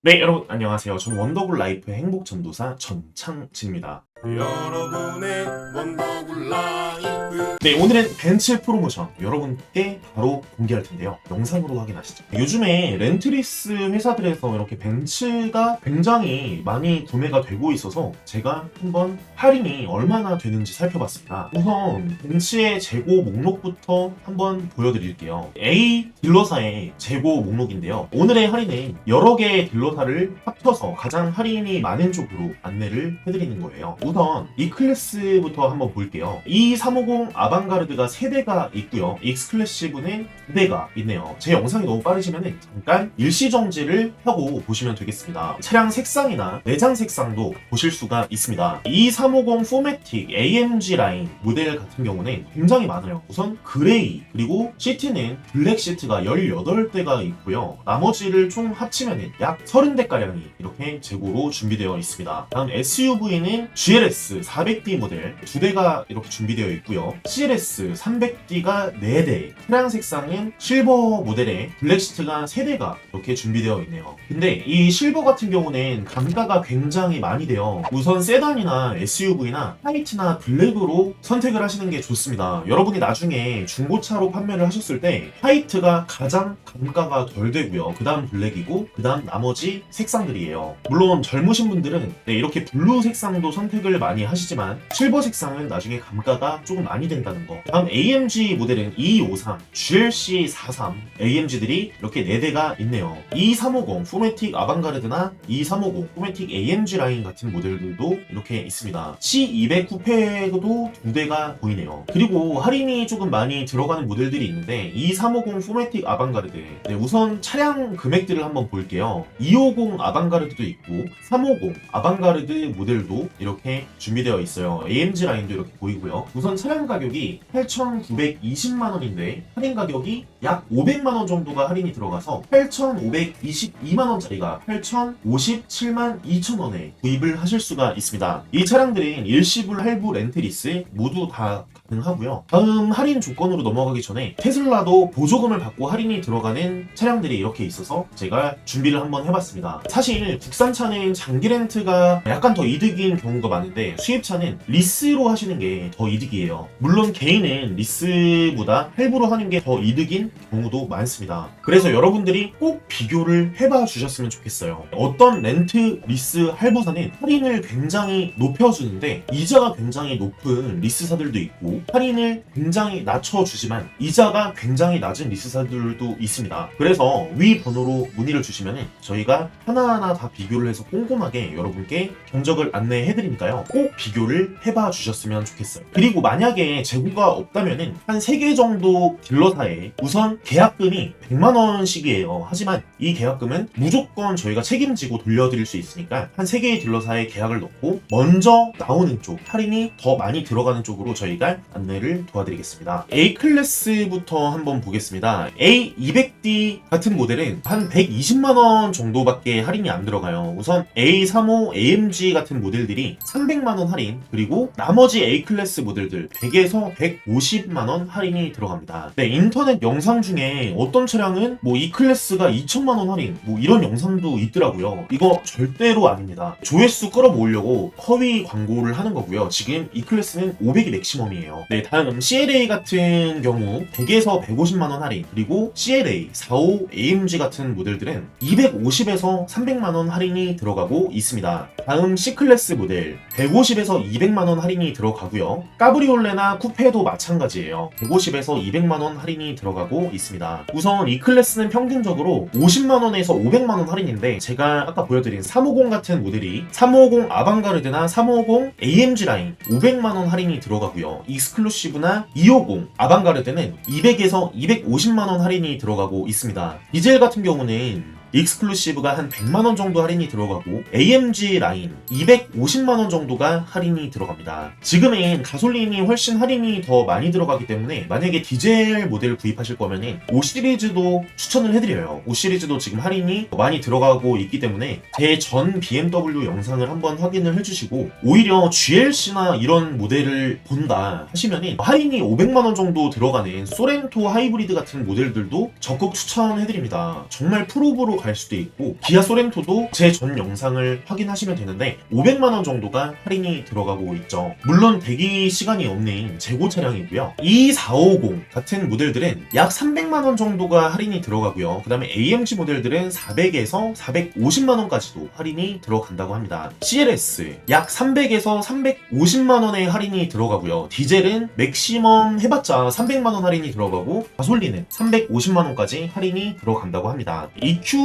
네, 여러분 안녕하세요. 저는 원더굴 라이프의 행복 전도사 전창진입니다. 여러분의 원더굴 라이프 네, 오늘은 벤츠 프로모션 여러분께 바로 공개할 텐데요. 영상으로 확인하시죠. 요즘에 렌트리스 회사들에서 이렇게 벤츠가 굉장히 많이 구매가 되고 있어서 제가 한번 할인이 얼마나 되는지 살펴봤습니다. 우선 벤츠의 재고 목록부터 한번 보여드릴게요. A 딜러사의 재고 목록인데요. 오늘의 할인은 여러 개의 딜러 사를 합쳐서 가장 할인이 많은 쪽으로 안내를 해드리는 거예요. 우선 이 클래스부터 한번 볼게요. E350 아방가르드가 3대가 있고요. X클래시브는 2대가 있네요. 제 영상이 너무 빠르시면 잠깐 일시정지를 하고 보시면 되겠습니다. 차량 색상이나 내장 색상도 보실 수가 있습니다. E350 포매틱 AMG 라인 모델 같은 경우는 굉장히 많아요. 우선 그레이 그리고 시트는 블랙 시트가 18대가 있고요. 나머지를 총 합치면 약 30대가량이 이렇게 재고로 준비되어 있습니다. 다음 SUV는 GLS 400D 모델 두 대가 이렇게 준비되어 있고요. CLS 300D가 4대, 차량 색상은 실버 모델에 블랙 시트가 3대가 이렇게 준비되어 있네요. 근데 이 실버 같은 경우는 감가가 굉장히 많이 돼요. 우선 세단이나 SUV나 화이트나 블랙으로 선택을 하시는 게 좋습니다. 여러분이 나중에 중고차로 판매를 하셨을 때 화이트가 가장 감가가 덜 되고요. 그 다음 블랙이고 그 다음 나머지 색상들이에요. 물론 젊으신 분들은 네, 이렇게 블루 색상도 선택을 많이 하시지만 실버 색상은 나중에 감가가 조금 많이 된다는 거. 다음 AMG 모델은 E53, GLC 43 AMG들이 이렇게 4대가 있네요. E350 포매틱 아방가르드나 E350 포매틱 AMG 라인 같은 모델들도 이렇게 있습니다. C200 쿠페도 두 대가 보이네요. 그리고 할인이 조금 많이 들어가는 모델들이 있는데 E350 포매틱 아방가르드 네, 우선 차량 금액들을 한번 볼게요. 250 아방가르드도 있고 350 아방가르드 모델도 이렇게 준비되어 있어요. AMG 라인도 이렇게 보이고요. 우선 차량 가격이 8,920만 원인데 할인 가격이 약 500만 원 정도가 할인이 들어가서 8,522만 원짜리가 8,057만 2천 원에 구입을 하실 수가 있습니다. 이 차량들은 일시불 할부 렌트리스 모두 다 가능하고요. 다음 할인 조건으로 넘어가기 전에 테슬라도 보조금을 받고 할인이 들어가는 차량들이 이렇게 있어서 제가 준비를 한번 해봤습니다. 사실 국산차는 장기 렌트가 약간 더 이득인 경우가 많은데 수입차는 리스로 하시는 게 더 이득이에요. 물론 개인은 리스보다 할부로 하는 게 더 이득인 경우도 많습니다. 그래서 여러분들이 꼭 비교를 해봐 주셨으면 좋겠어요. 어떤 렌트 리스 할부사는 할인을 굉장히 높여주는데 이자가 굉장히 높은 리스사들도 있고 할인을 굉장히 낮춰주지만 이자가 굉장히 낮은 리스사들도 있습니다. 그래서 위 번호로 문의를 주시면 저희가 하나하나 다 비교를 해서 꼼꼼하게 여러분께 견적을 안내해 드리니까요. 꼭 비교를 해봐 주셨으면 좋겠어요. 그리고 만약에 재고가 없다면은 한 3개 정도 딜러사에 우선 계약금이 100만 원씩이에요. 하지만 이 계약금은 무조건 저희가 책임지고 돌려드릴 수 있으니까 한 3개의 딜러사에 계약을 넣고 먼저 나오는 쪽 할인이 더 많이 들어가는 쪽으로 저희가 안내를 도와드리겠습니다. A 클래스부터 한번 보겠습니다. A200D 같은 모델은 한 120만 원 정도밖에 할인이 안 들어가요. 우선 A35 AMG 같은 모델들이 300만 원 할인 그리고 나머지 A 클래스 모델들 100에서 150만 원 할인이 들어갑니다. 네, 인터넷 영상 중에 어떤 차량은 뭐 E 클래스가 2천만 원 할인 뭐 이런 영상도 있더라고요. 이거 절대로 아닙니다. 조회수 끌어모으려고 허위 광고를 하는 거고요. 지금 E 클래스는 500이 맥시멈이에요. 네, 다음 CLA 같은 경우 100에서 150만 원 할인 그리고 CLA 45 AMG 같은 모델들은 250에서 300만 원 할인이 들어가고 있습니다. 다음 C 클래스 모델 150에서 200만 원 할인이 들어가고요. 까브리올레나 쿠페도 마찬가지예요. 150에서 200만 원 할인이 들어가고 있습니다. 우선 이 클래스는 평균적으로 50만 원에서 500만 원 할인인데 제가 아까 보여드린 350 같은 모델이 350 아방가르드나 350 AMG 라인 500만 원 할인이 들어가고요. 익스클루시브나 250 아방가르드는 200에서 250만 원 할인이 들어가고 있습니다. 디젤 같은 경우는 익스클루시브가 한 100만원 정도 할인이 들어가고 AMG 라인 250만원 정도가 할인이 들어갑니다. 지금은 가솔린이 훨씬 할인이 더 많이 들어가기 때문에 만약에 디젤 모델 구입하실 거면은 5 시리즈도 추천을 해드려요. 5 시리즈도 지금 할인이 많이 들어가고 있기 때문에 제 전 BMW 영상을 한번 확인을 해주시고 오히려 GLC나 이런 모델을 본다 하시면은 할인이 500만원 정도 들어가는 소렌토 하이브리드 같은 모델들도 적극 추천해드립니다. 정말 프로브로 갈 수도 있고 기아 소렌토도 제 전 영상을 확인하시면 되는데 500만 원 정도가 할인이 들어가고 있죠. 물론 대기 시간이 없는 재고 차량이고요. 2450 같은 모델들은 약 300만 원 정도가 할인이 들어가고요. 그다음에 AMG 모델들은 400에서 450만 원까지도 할인이 들어간다고 합니다. CLS 약 300에서 350만 원의 할인이 들어가고요. 디젤은 맥시멈 해봤자 300만 원 할인이 들어가고 가솔린은 350만 원까지 할인이 들어간다고 합니다.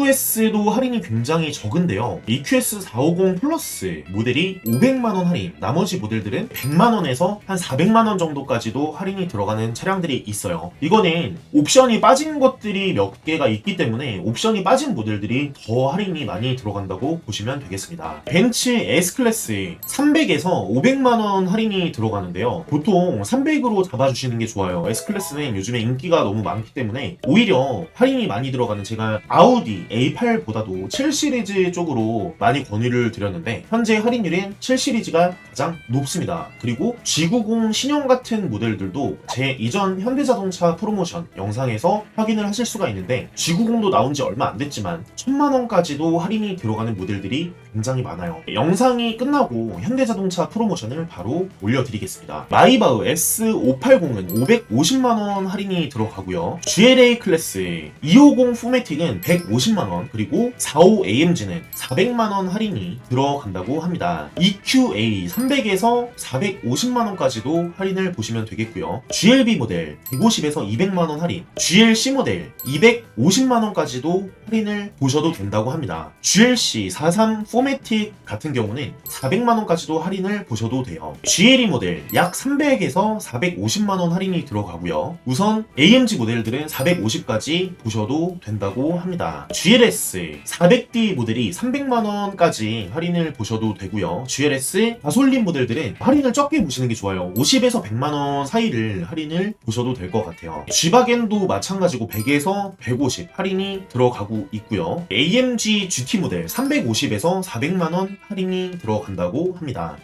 EQS도 할인이 굉장히 적은데요. EQS 450 플러스 모델이 500만 원 할인, 나머지 모델들은 100만 원에서 한 400만 원 정도까지도 할인이 들어가는 차량들이 있어요. 이거는 옵션이 빠진 것들이 몇 개가 있기 때문에 옵션이 빠진 모델들이 더 할인이 많이 들어간다고 보시면 되겠습니다. 벤츠 S클래스 300에서 500만 원 할인이 들어가는데요. 보통 300으로 잡아주시는 게 좋아요. S클래스는 요즘에 인기가 너무 많기 때문에 오히려 할인이 많이 들어가는 제가 아우디 A8보다도 7 시리즈 쪽으로 많이 권유를 드렸는데 현재 할인율은 7 시리즈가 가장 높습니다. 그리고 G90 신형 같은 모델들도 제 이전 현대자동차 프로모션 영상에서 확인을 하실 수가 있는데 G90도 나온 지 얼마 안 됐지만 천만 원까지도 할인이 들어가는 모델들이 굉장히 많아요. 영상이 끝나고 현대자동차 프로모션을 바로 올려드리겠습니다. 마이바흐 S580은 550만 원 할인이 들어가고요. GLA 클래스 250 포매틱은 150만 원 그리고 45 AMG는 400만 원 할인이 들어간다고 합니다. EQA 300에서 450만 원까지도 할인을 보시면 되겠고요. GLB 모델 150에서 200만 원 할인, GLC 모델 250만 원까지도 할인을 보셔도 된다고 합니다. GLC 43 포매틱 같은 경우는 400만 원까지도 할인을 보셔도 돼요. GLE 모델 약 300에서 450만 원 할인이 들어가고요. 우선 AMG 모델들은 450까지 보셔도 된다고 합니다. GLS 400D 모델이 300만 원까지 할인을 보셔도 되고요. GLS 가솔린 모델들은 할인을 적게 보시는 게 좋아요. 50에서 100만 원 사이를 할인을 보셔도 될 것 같아요. G바겐도 마찬가지고 100에서 150 할인이 들어가고 있고요. AMG GT 모델 350에서 400만 원 할인이 들어간다고 합니다.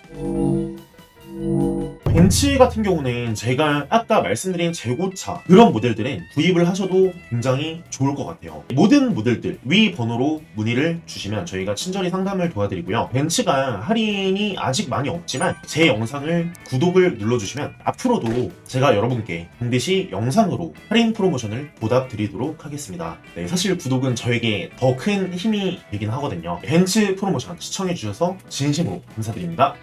벤츠 같은 경우는 제가 아까 말씀드린 재고차 그런 모델들은 구입을 하셔도 굉장히 좋을 것 같아요. 모든 모델들 위 번호로 문의를 주시면 저희가 친절히 상담을 도와드리고요. 벤츠가 할인이 아직 많이 없지만 제 영상을 구독을 눌러주시면 앞으로도 제가 여러분께 반드시 영상으로 할인 프로모션을 보답드리도록 하겠습니다. 네, 사실 구독은 저에게 더 큰 힘이 되긴 하거든요. 벤츠 프로모션 시청해주셔서 진심으로 감사드립니다.